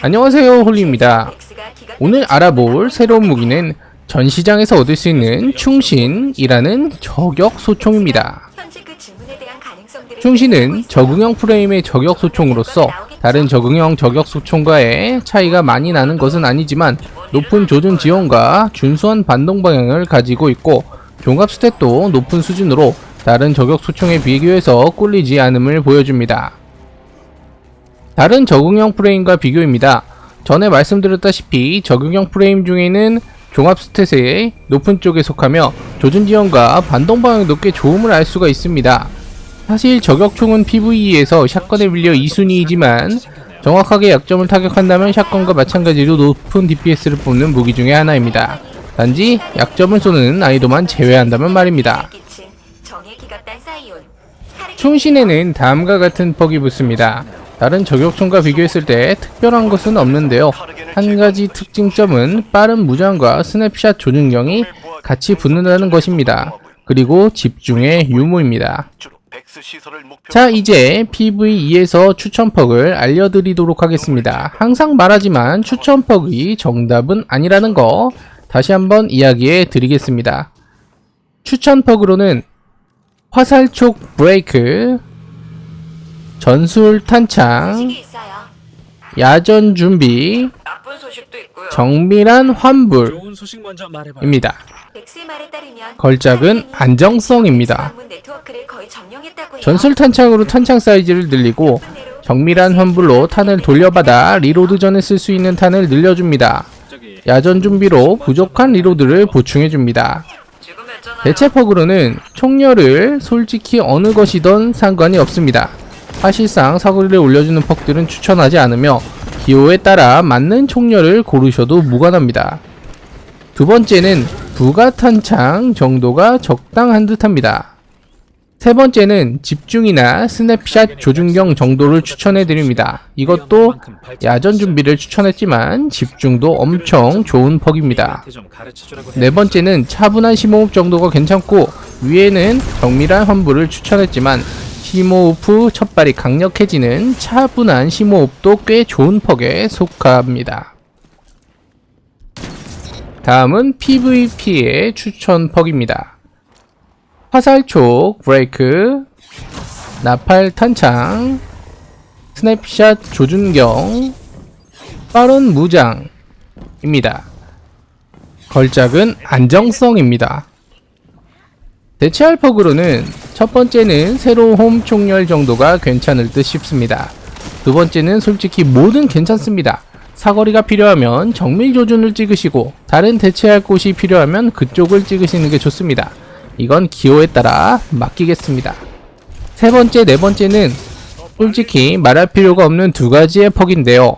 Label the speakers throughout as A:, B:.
A: 안녕하세요 홀리입니다. 오늘 알아볼 새로운 무기는 전 시장에서 얻을 수 있는 충신이라는 저격 소총입니다.
B: 그
A: 충신은 적응형 프레임의 저격 소총으로서 다른 적응형 저격 소총과의 차이가 많이 나는 것은 아니지만 높은 조준 지원과 준수한 반동 방향을 가지고 있고 종합 스탯도 높은 수준으로 다른 저격 소총에 비교해서 꿀리지 않음을 보여줍니다. 다른 적응형 프레임과 비교입니다. 전에 말씀드렸다시피 적응형 프레임 중에는 종합 스탯의 높은 쪽에 속하며 조준 지원과 반동 방향도 꽤 좋음을 알 수가 있습니다. 사실 저격총은 PVE에서 샷건에 빌려 2순위이지만 정확하게 약점을 타격한다면 샷건과 마찬가지로 높은 DPS를 뽑는 무기 중의 하나입니다. 단지 약점을 쏘는 난이도만 제외한다면 말입니다. 충신에는 다음과 같은 퍽이 붙습니다. 다른 저격총과 비교했을 때 특별한 것은 없는데요. 한 가지 특징점은 빠른 무장과 스냅샷 조준경이 같이 붙는다는 것입니다. 그리고 집중의 유무입니다. 자 이제 PV2에서 추천퍽을 알려드리도록 하겠습니다. 항상 말하지만 추천퍽이 정답은 아니라는 거 다시 한번 이야기해 드리겠습니다. 추천퍽으로는 화살촉 브레이크, 전술 탄창. 야전 준비,
B: 나쁜 소식도 있고요.
A: 정밀한 환불입니다. 걸작은 안정성입니다. 전술 탄창으로 탄창 사이즈를 늘리고 정밀한 환불로 탄을 돌려받아 리로드 전에 쓸 수 있는 탄을 늘려줍니다. 야전 준비로 부족한 리로드를 보충해줍니다.
B: 했잖아요.
A: 대체퍽으로는 총열을 솔직히 어느 것이든 상관이 없습니다. 사실상 사거리를 올려주는 퍽들은 추천하지 않으며 기호에 따라 맞는 총열을 고르셔도 무관합니다. 두 번째는 부가탄창 정도가 적당한 듯합니다. 세 번째는 집중이나 스냅샷 조준경 정도를 추천해 드립니다. 이것도 야전 준비를 추천했지만 집중도 엄청 좋은 퍽입니다. 네 번째는 차분한 심호흡 정도가 괜찮고 위에는 정밀한 환불을 추천했지만 심호흡 후 첫발이 강력해지는 차분한 심호흡도 꽤 좋은 퍽에 속합니다. 다음은 PVP의 추천 퍽입니다. 화살촉 브레이크, 나팔 탄창, 스냅샷 조준경, 빠른 무장입니다. 걸작은 안정성입니다. 대체할 퍽으로는 첫 번째는 세로 홈 총열 정도가 괜찮을 듯 싶습니다. 두 번째는 솔직히 뭐든 괜찮습니다. 사거리가 필요하면 정밀 조준을 찍으시고 다른 대체할 곳이 필요하면 그쪽을 찍으시는 게 좋습니다. 이건 기호에 따라 맡기겠습니다. 세 번째, 네 번째는 솔직히 말할 필요가 없는 두 가지의 퍽인데요.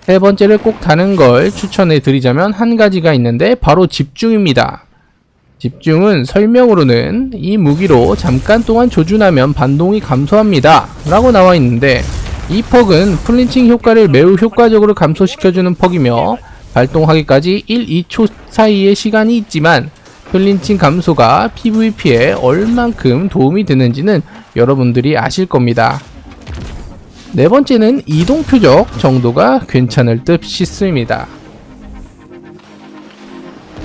A: 세 번째를 꼭 다는 걸 추천해 드리자면 한 가지가 있는데 바로 집중입니다. 집중은 설명으로는 이 무기로 잠깐 동안 조준하면 반동이 감소합니다. 라고 나와 있는데 이 퍽은 플린칭 효과를 매우 효과적으로 감소시켜주는 퍽이며 발동하기까지 1, 2초 사이의 시간이 있지만 플린칭 감소가 PVP에 얼만큼 도움이 되는지는 여러분들이 아실 겁니다. 네 번째는 이동 표적 정도가 괜찮을 듯 싶습니다.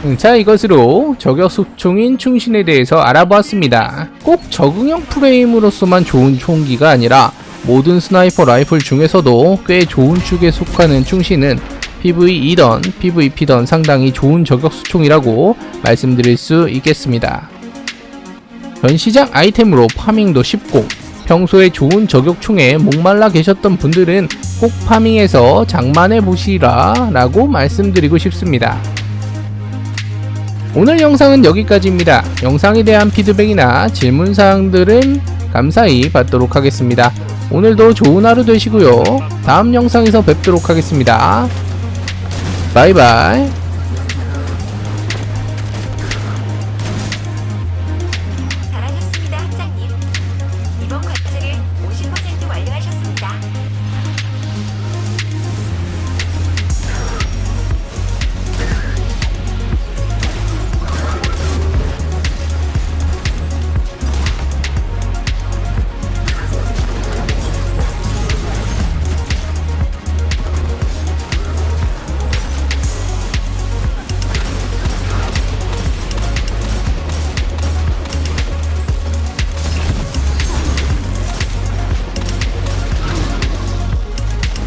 A: 음, 자 이것으로 저격 소총인 충신에 대해서 알아보았습니다. 꼭 적응형 프레임으로서만 좋은 총기가 아니라 모든 스나이퍼 라이플 중에서도 꽤 좋은 축에 속하는 충신은 PVE던 PVP던 상당히 좋은 저격 소총이라고 말씀드릴 수 있겠습니다. 전 시장 아이템으로 파밍도 쉽고 평소에 좋은 저격총에 목말라 계셨던 분들은 꼭 파밍해서 장만해 보시라 라고 말씀드리고 싶습니다. 오늘 영상은 여기까지입니다. 영상에 대한 피드백이나 질문사항들은 감사히 받도록 하겠습니다. 오늘도 좋은 하루 되시고요. 다음 영상에서 뵙도록 하겠습니다. 바이바이.